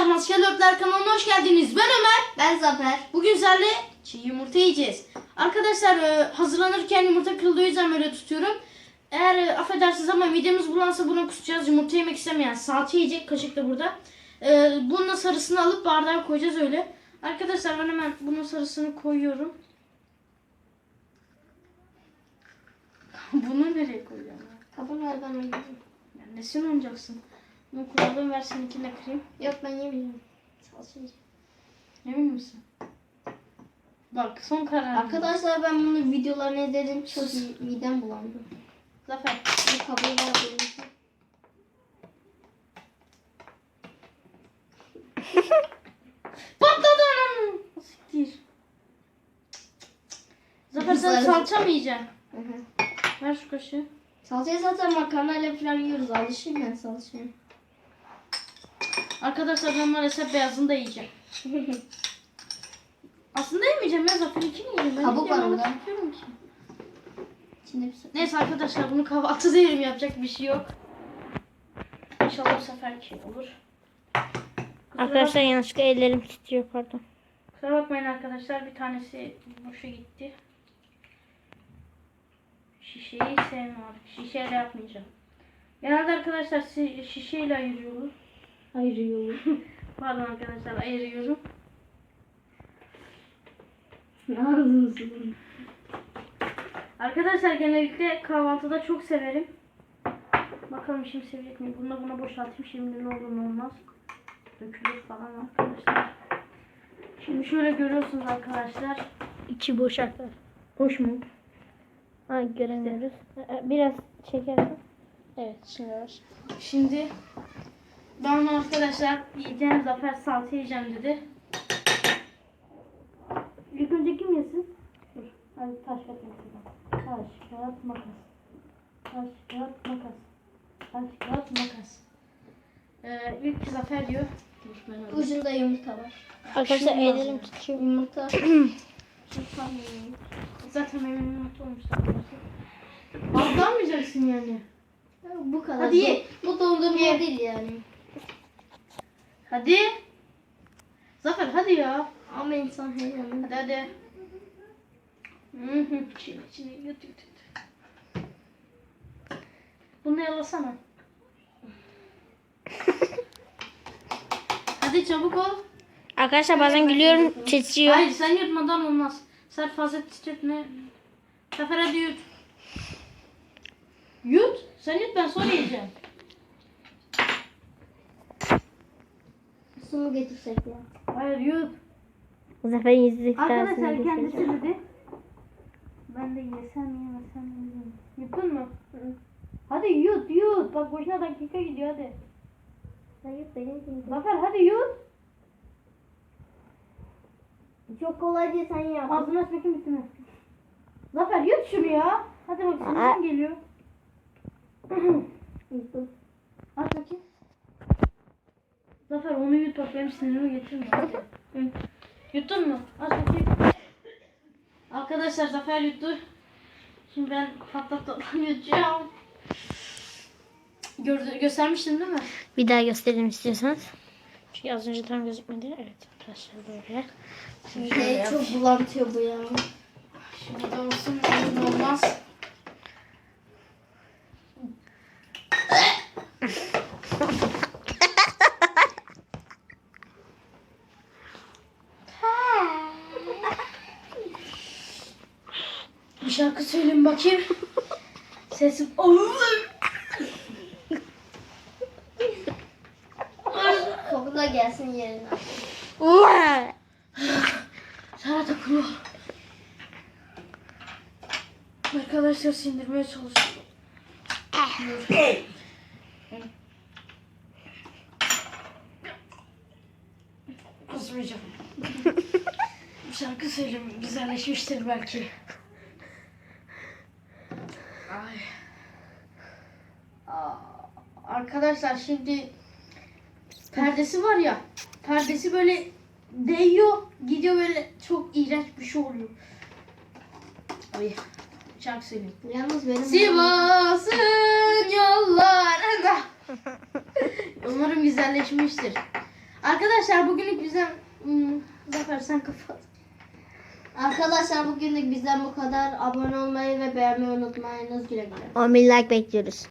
Merhaba Maskeli Örtler kanalına hoş geldiniz. Ben Ömer. Ben Zafer. Bugün sizlerle çiğ yumurta yiyeceğiz. Arkadaşlar e, hazırlanırken yumurta kırıldığı yüzden böyle tutuyorum. Eğer e, affedersiniz ama midemiz bulansa bunu kusacağız. Yumurta yemek istemeyen salça yiyecek. Kaşık da burada. E, bununla sarısını alıp bardağa koyacağız öyle. Arkadaşlar ben hemen bunun sarısını koyuyorum. bunu nereye koyacağım? Kabuğunu nereden yiyeceğim? Yani nesin olacaksın? Bunu kullandım ver seninkini de kırayım. Yok ben yemeyeceğim. Salça yiyeceğim. Emin misin? Bak son karar. Arkadaşlar ben bunu videolarını izledim. Çok iyi. Midem bulandı. Zafer. Bu kabuğu var benim. Patladı anam. Siktir. Zafer sen salça mı yiyeceksin? Hı hı. Ver şu kaşığı. Salçayı zaten makarnayla falan yiyoruz. Alışayım ben salçaya. Arkadaşlar ben maalesef beyazını da yiyeceğim. Aslında yemeyeceğim ya Zafer'inkini yiyeceğim. Ben Kabuk var ki. İçinde bir. Neyse arkadaşlar bunu kahvaltıda yerim yapacak bir şey yok. İnşallah bu seferki olur. Kusura Arkadaşlar yanlışlıkla ellerim titriyor pardon. Kusura bakmayın arkadaşlar bir tanesi boşa gitti. Şişeyi sevmiyorum. Şişeyle yapmayacağım. Genelde arkadaşlar şi- şişeyle ayırıyoruz. Ayırıyoruz. Pardon arkadaşlar ayırıyorum. Arkadaşlar genellikle kahvaltıda çok severim. Bakalım şimdi sevecek miyim? Bunu da buna boşaltayım. Şimdi ne olur ne olmaz. Dökülür falan arkadaşlar. Şimdi şöyle görüyorsunuz arkadaşlar. İçi boş arkadaşlar. Boş mu? Ha göremiyoruz. Biraz çekelim. Evet şimdi var. Şimdi ben arkadaşlar yiyeceğim zafer salça yiyeceğim dedi. İlk önce kim yesin? Dur. Hadi taş kağıt makas. Taş kağıt makas. Taş kağıt makas. Taş kağıt makas. Ee, ilk zafer diyor. Dur ben. Ucunda yumurta var. Arkadaşlar Şunu ellerim titriyor. Yumurta. Zaten benim olmuştu arkadaşlar. Aldanmayacaksın yani. Bu kadar. Hadi ye. Bu, dondurma değil yani. Hadi. Zafer hadi ya. Ama insan heyecanlı. Hadi hadi. Hı hı. Çiğne çiğne yut yut yut. Bunu yalasana. hadi çabuk ol. Arkadaşlar bazen gülüyorum titriyor. Hayır sen yutmadan olmaz. Sen fazla titretme. Zafer hadi yut. Yut. Sen yut ben sonra yiyeceğim. Su mu getirsek ya? Hayır yut. Zafer'in yüzü Arkadaşlar kendisi dedi. Ben de yesem yemesem bilmiyorum. Yuttun mu? Hadi yut yut. Bak boşuna dakika gidiyor hadi. Hayır benim değil. Zafer hadi yut. Çok kolay diye sen yap. Bakayım bitti mi? Zafer yut şunu ya. Hadi bak senden geliyor. Yuttum. Aç bakayım. Zafer onu yut bak benim sinirimi getirme. Yuttun mu? Aç bakayım. Arkadaşlar Zafer yuttu. Şimdi ben patlatıp yutacağım. Gördü, göstermiştim değil mi? Bir daha gösterelim istiyorsanız. Çünkü az önce tam gözükmedi. Evet arkadaşlar böyle. Şey, çok bulantıyor bu ya. Şimdi de olsun şimdi olmaz. Bir şarkı söyleyeyim bakayım. Sesim Koku da gelsin yerine. Sana takılıyor. Arkadaşlar sindirmeye çalışıyorum. Kusmayacağım. Bir şarkı söyleyeyim. Güzelleşmiştir belki. Ay. Aa, Arkadaşlar şimdi perdesi var ya. Perdesi böyle değiyor. Gidiyor böyle çok iğrenç bir şey oluyor. Ay. Şarkı söyleyeyim. Yalnız benim... Sivas'ın yollarında. Umarım güzelleşmiştir. Arkadaşlar bugünlük bize hmm, Zafer sen kapat. Arkadaşlar bugünlük bizden bu kadar. Abone olmayı ve beğenmeyi unutmayınız. Güle güle. 10 bin like bekliyoruz.